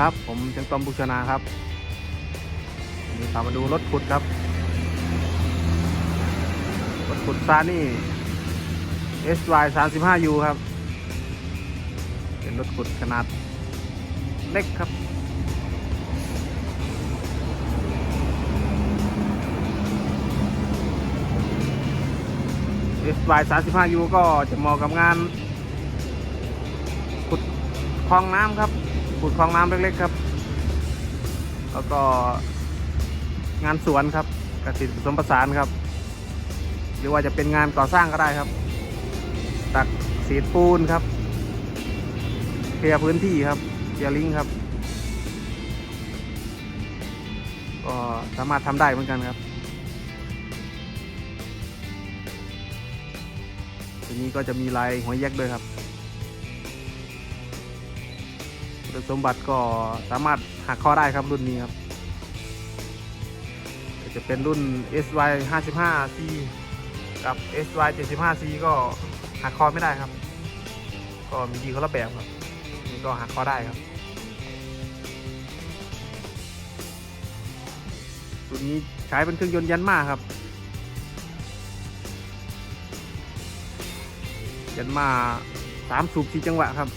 ครับ ผมจังตอมบุชนาครับนนี้ตามมาดูรถขุดครับ รถขุดซานี่ SY 35U ครับ เป็นรถขุดขนาดเล็กครับ SY 35U ก็จะเหมาะกับงานขุดคลองน้ำครับ ขุดคลองน้ำเล็กๆครับ แล้วก็งานสวนครับเกษตรผสมผสานครับ หรือว่าจะเป็นงานก่อสร้างก็ได้ครับ ตักสีปูนครับเคลียร์พื้นที่ครับเคลียร์ลิงครับ ก็สามารถทำได้เหมือนกันครับทีนี้ก็จะมีลายหัวแยกด้วยครับ สมบัติก็สามารถหักข้อได้ครับรุ่นนี้ครับ จะเป็นรุ่น SY 55C กับ SY 75C ก็หักคอไม่ได้ครับ ก็มีดีคนละแบบครับนี่ก็หักคอได้ครับรุ่นนี้ใช้เป็นเครื่องยนต์ยันมาครับ ยันมาสามสูบสี่จังหวะครับ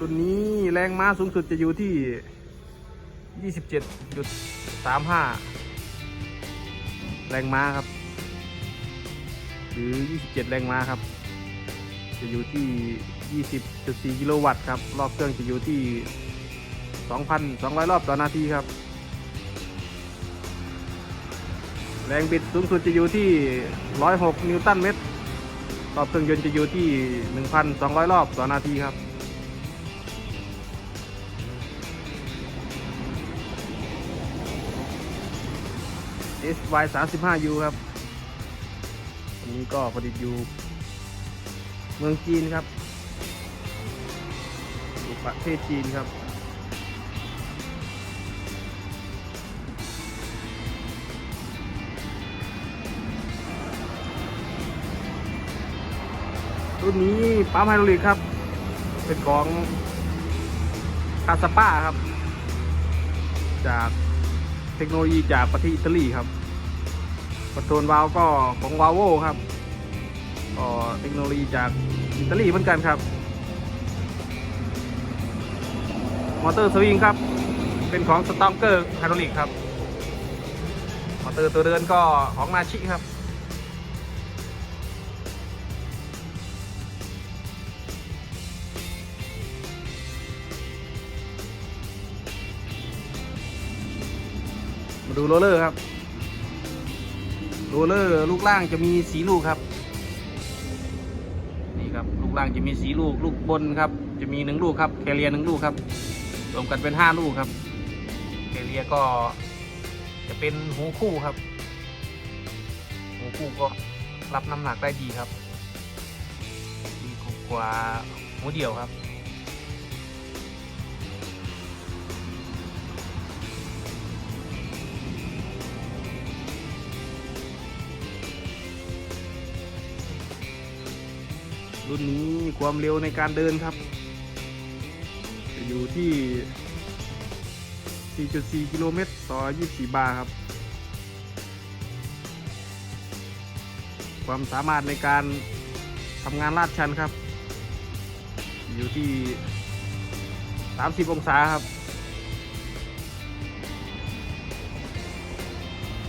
รุ่นนี้แรงม้าสูงสุดจะอยู่ที่ 27.35 แรงม้าครับ หรือ 27 แรงม้าครับ จะอยู่ที่ 20.4 กิโลวัตต์ครับ รอบเครื่องจะอยู่ที่ 2,200 รอบต่อนาทีครับ แรงบิดสูงสุดจะอยู่ที่ 106 นิวตันเมตรรอบเครื่องยนต์จะอยู่ที่ 1,200 รอบต่อนาทีครับ SY 35U ครับอันนี้ก็ผลิตอยู่เมืองจีนครับอยู่ประเทศจีนครับ รุ่นนี้ปั๊มไฮดรอลิกครับ เป็นของคาสป้าครับ จากเทคโนโลยีจากประเทศอิตาลีครับ คอนโทรลวาล์วก็ของวาโวครับก็เทคโนโลยีจากอิตาลีเหมือนกันครับ มอเตอร์สวิงครับ เป็นของสตองเกอร์ไฮดรอลิกครับ มอเตอร์ตัวเดินก็ของนาชิครับมาดูโรลเลอร์ครับ โรเลอร์ลูกล่างจะมีสีลูกครับ นี่ครับลูกล่างจะมีสีลูก ลูกบนครับ จะมีหนึ่งลูกครับแคเรียหนึ่งลูกครับรวมกันเป็นห้าลูกครับแคเรียก็จะเป็นหูคู่ครับ หูคู่ก็รับน้ำหนักได้ดีครับ ดีกว่าหูเดี่ยวครับ รุ่นนี้ความเร็วในการเดินครับ จะอยู่ที่ 4.4 กิโลเมตรต่อ 24 บาร์ครับ ความสามารถในการทำงานลาดชันครับ อยู่ที่ 30 องศาครับ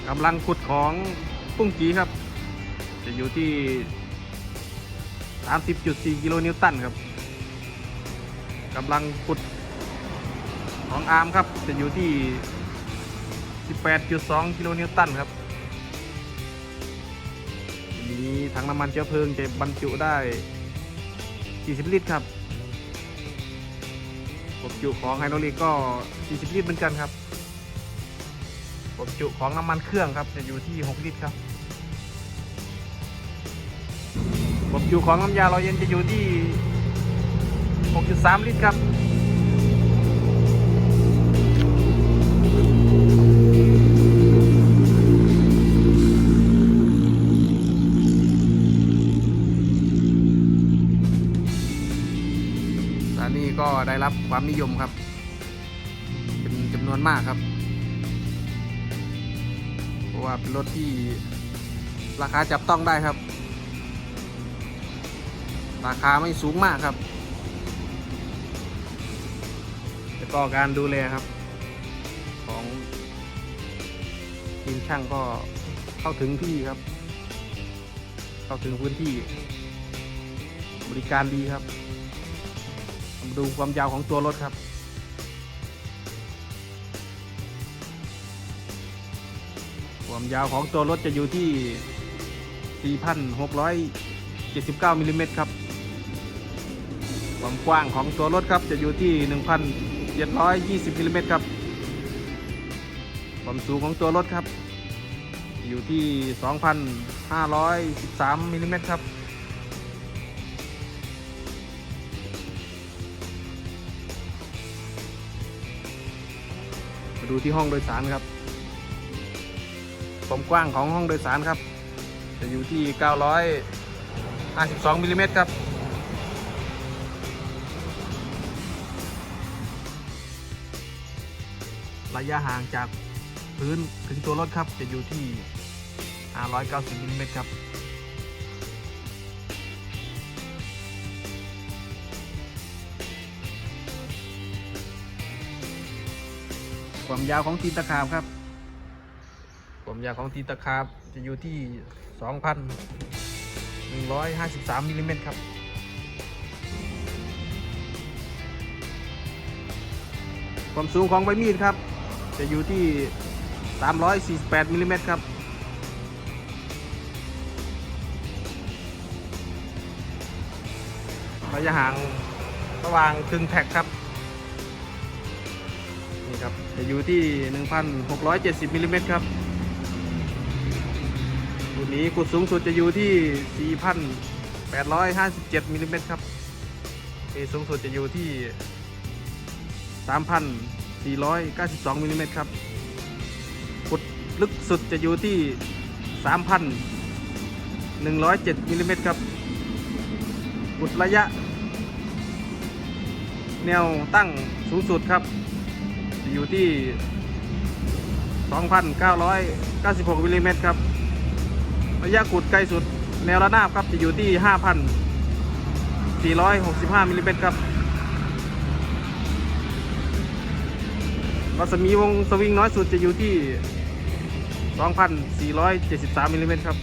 กำลังขุดของปุ้งกีครับ จะอยู่ที่ 30.4 กิโลนิวตันครับกำลังขุดของอาร์มครับ จะอยู่ที่ 18.2 กิโลนิวตันครับมีถังน้ำมันเชื้อเพลิงจะบรรจุได้ 40 ลิตรครับบรรจุของไฮโดรลิกก็ 40 ลิตรเหมือนกันครับบรรจุของน้ำมันเครื่องครับ จะอยู่ที่ 6 ลิตรครับ ผมอยู่ของน้ำยาลอยเย็นจะอยู่ที่ 6.3 ลิตรครับร้านนี้ก็ได้รับความนิยมครับ เป็นจำนวนมากครับ เพราะว่าเป็นรถที่ราคาจับต้องได้ครับ ราคาไม่สูงมากครับแล้วก็การดูแลครับ ของทีมช่างก็เข้าถึงที่ครับ เข้าถึงพื้นที่ บริการดีครับมาดูความยาวของตัวรถครับความยาวของตัวรถจะอยู่ที่ 4,679มิลลิเมตรครับ ความกว้างของตัวรถครับจะอยู่ที่ 1,720มิลลิเมตรครับ ความสูงของตัวรถครับ อยู่ที่ 2,513มิลลิเมตรครับมาดูที่ห้องโดยสารครับ ความกว้างของห้องโดยสารครับ จะอยู่ที่ 952มิลลิเมตรครับ ระยะห่างจากพื้นถึงตัวรถครับจะอยู่ที่ 590มิลลิเมตรครับ ความยาวของตีนตะขาบครับ ความยาวของตีนตะขาบจะอยู่ที่ 2,153มิลลิเมตรครับความสูงของใบมีดครับ จะอยู่ที่ 348มิลลิเมตรครับ ระยะห่างระหว่างครึ่งแท็กครับ นี่ครับ จะอยู่ที่ 1,670มิลลิเมตรครับรุ่นนี้กุดสูงสุดจะอยู่ที่ 4,857มิลลิเมตรครับปีสูงสุดจะอยู่ที่ 492มิลลิเมตรครับกุดลึกสุดจะอยู่ที่ 3,107มิลลิเมตรครับกุดระยะ แนวตั้งสูงสุดครับจะอยู่ที่ 2,996มิลลิเมตรครับ ระยะขุดไกลสุดแนวระนาบครับจะอยู่ที่ 5,465มิลลิเมตรครับ รัศมีวงสวิงน้อยสุดจะอยู่ที่ 2,473มิลลิเมตรครับ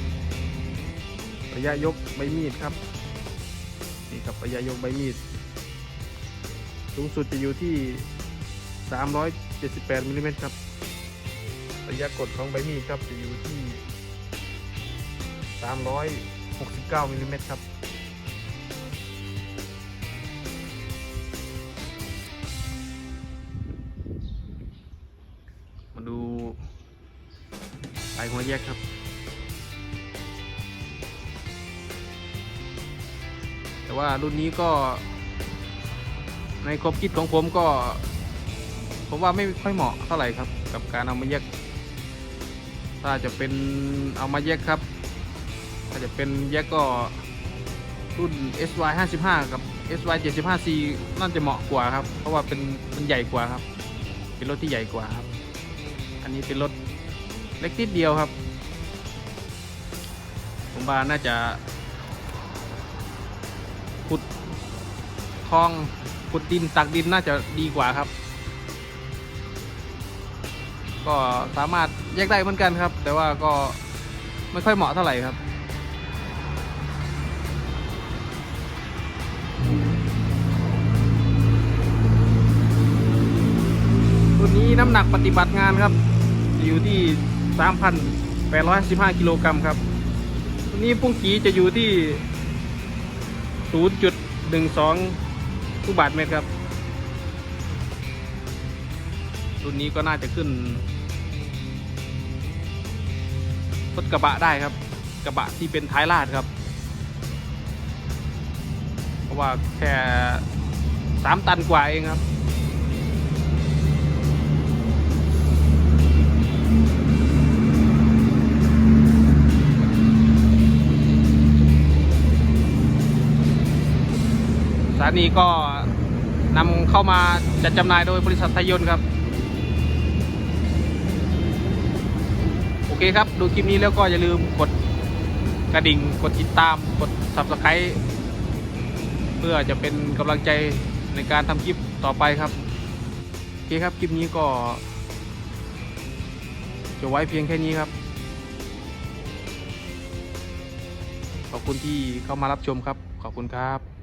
ระยะยกใบมีดครับ นี่ครับระยะยกใบมีด สูงสุดจะอยู่ที่ 378มิลลิเมตรครับ ระยะกดของใบมีดครับจะอยู่ที่ 369มิลลิเมตรครับ แยกครับแต่ว่ารุ่นนี้ก็ ในความคิดของผมก็ ผมว่าไม่ค่อยเหมาะเท่าไหร่ครับ กับการเอามาแยก ถ้าจะเป็นเอามาแยกครับ ถ้าจะเป็นแยกก็รุ่น SY 55กับ SY 75C น่าจะเหมาะกว่าครับ เพราะว่าเป็นมันใหญ่กว่าครับ เป็นรถที่ใหญ่กว่าครับ อันนี้เป็นรถเล็กนิดเดียวครับ ผมว่าน่าจะขุดคลองขุดดินตักดินน่าจะดีกว่าครับ ก็สามารถแยกได้เหมือนกันครับ แต่ว่าก็ไม่ค่อยเหมาะเท่าไหร่ครับรุ่นนี้น้ำหนักปฏิบัติงานครับ อยู่ที่ 3,815 กิโลกรัมครับ นี้พุ่งกีจะอยู่ที่ 0.12ลูกบาทเมตรครับ รุ่นนี้ก็น่าจะขึ้นรถกระบะได้ครับ กระบะที่เป็นท้ายลาดครับ เพราะว่าแค่สามตันกว่าเองครับานีก็นำเข้ามาจัดจำหน่ายโดยบริษัทไทยยนต์ครับ โอเคครับ ดูคลิปนี้แล้วก็อย่าลืมกดกระดิ่ง กดติดตาม กด subscribe เพื่อจะเป็นกำลังใจในการทำคลิปต่อไปครับ โอเคครับ คลิปนี้ก็ จะไว้เพียงแค่นี้ครับ ขอบคุณที่เข้ามารับชมครับ ขอบคุณครับ